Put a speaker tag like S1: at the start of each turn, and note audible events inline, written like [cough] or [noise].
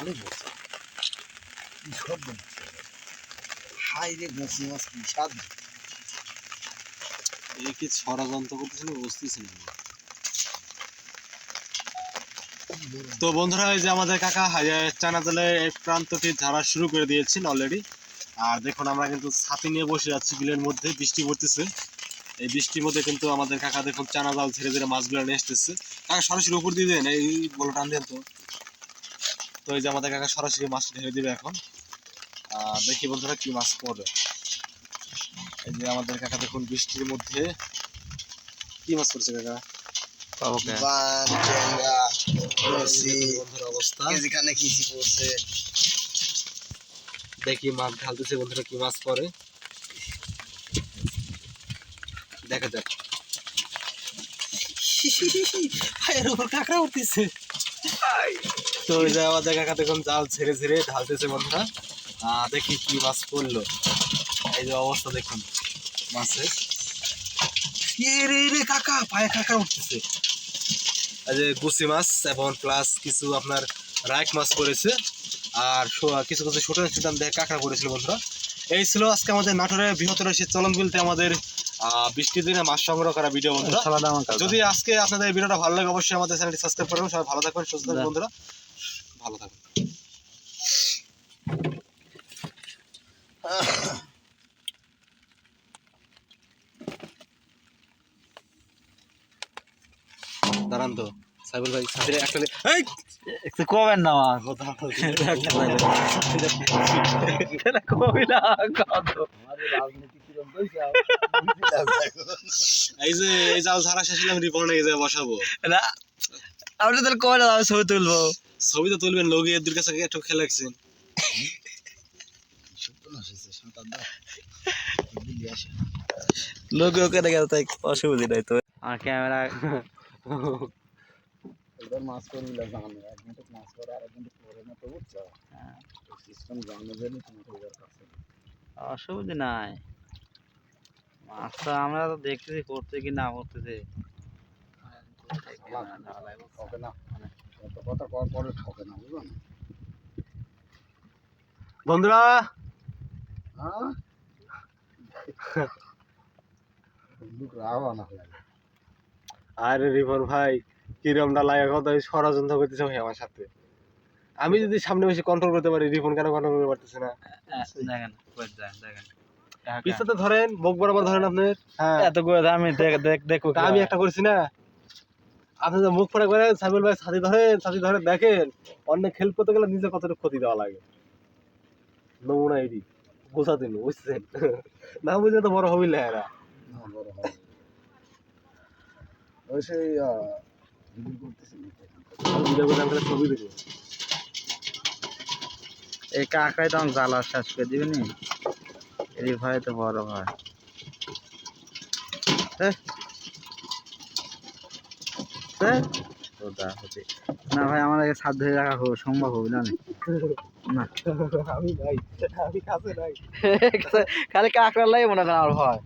S1: ভালো বসে কি সব হাই রে বসে মাছ কি স্বাদ।
S2: এই কি ষড়যন্ত্র করতেছিল বুঝতেছি না। তো বন্ধুরা, এই যে আমাদের কাকা চানা জালের এই প্রান্তটি ধারা শুরু করে দিয়েছেন অলরেডি আর দেখুন, আমরা কিন্তু ছাতি নিয়ে বসে যাচ্ছি বিলের মধ্যে, বৃষ্টি পড়তেছে। এই বৃষ্টির মধ্যে কিন্তু আমাদের কাকা দেখুন চানা জাল ছেড়ে ধীরে মাছগুলো নিয়ে আসতেছে কাকা, সরাসরি উপর দিয়ে দেন, এই বলো টান দেন তো। তো এই যে আমাদের কাকা সরাসরি মাছ ঢেলে দিবে এখন। আর দেখি বন্ধুরা কি মাছ পড়বে। এই যে আমাদের কাকা দেখুন বৃষ্টির মধ্যে কি মাছ পড়ছে কাকা? দেখি মাছ ঢালতেছে বন্ধুরা কি মাছ পরে দেখা যাক। ভাইয়ের উপর কাঁকড়া উঠতেছে। তো ওই যে আমাদের কাকা দেখুন জাল ছেড়ে ছেড়ে ঢালতেছে বন্ধুরা। দেখি কি মাছ পড়ল। এই যে অবস্থা দেখুন মাছের। রে রে কাকা পায়ে কাঁকড়া উঠতেছে। এই যে গুছি মাছ এবং প্লাস কিছু আপনার রাইক মাছ পড়েছে। আর কিছু কিছু ছোট ছোট দেখে কাঁকড়া পড়েছিল বন্ধুরা। এই ছিল আজকে আমাদের নাটোরের বৃহত্তর সেই চলন বিলতে আমাদের বৃষ্টির দিনে মাছ সংগ্রহ করা ভিডিও বন্ধুরা। যদি আজকে আপনাদের ভিডিওটা ভালো লাগে অবশ্যই আমাদের চ্যানেলটি সাবস্ক্রাইব করবেন সবাই ভালো থাকবেন সুস্থ থাকবেন বন্ধুরা। ভালো থাকবেন দাঁড়ান তো সাইবুল ভাই সাথে একটা এই!
S3: একটু কমেন না আমার
S2: কথা।
S3: কবি না
S2: এই যে এই জাল ছাড়া শেষ হলে আমি রিপোর্ট এই যে বসাবো
S3: না আপনি তাহলে কবে না আমি ছবি তুলবো
S2: ছবি তো তুলবেন লোকে এদের কাছে একটু খেলে
S3: লোক ওকে দেখে তাই অসুবিধা নাই তো। আর ক্যামেরা
S1: এবার মাছ না। জানো করে আর করে না তো বুঝছ? সিস্টেম জানো জানি তোমাকে এবার কাছে
S3: অসুবিধা নাই। মাছ তো আমরা তো দেখতেছি করতে কি না করতেছে।
S1: না? কত কথা কর পরে ঠকে না বুঝলো না
S2: বন্ধুরা
S1: হ্যাঁ? বন্দুক রাও আনা হয়ে
S2: আরে রিপন ভাই কিরমটা লাগে কত? ষড়যন্ত্র করতেছে ভাই আমার সাথে। আমি যদি সামনে বসে কন্ট্রোল করতে পারি রিপন কেন কন্ট্রোল করতে পারতেছে না?
S3: দেখেন দেখেন
S2: পিছনে ধরেন মুখ বরাবর ধরেন আপনার। হ্যাঁ।
S3: এত করে আমি দেখ দেখ দেখো
S2: আমি একটা করছি না? আপনি তো মুখ ফোড়া করেন সাইবুল ভাই ছাতি ধরেন ছাতি ধরে দেখেন অন্য খেল করতে গেলে নিজে কতটা ক্ষতি দেওয়া লাগে? নমুনা এটি বোঝা দিন বুঝছেন? [laughs] না বুঝলে তো বড় হবি না
S1: হবে ওই সেই
S2: আমি করে ছবি দেবো
S3: এই কাকাই তো আমার জ্বালা শেষ করে দিবে নি? এর ভয় তো বড় হয় এহ। ওটা হচ্ছে। না ভাই আমার আগে সাত ধরে রাখা সম্ভব হবে না না। [laughs]
S2: আমি ভাই আমি কাছে নাই। [laughs]
S3: খালি কাঁকড়া লাগে মনে করেন আমার ভয়।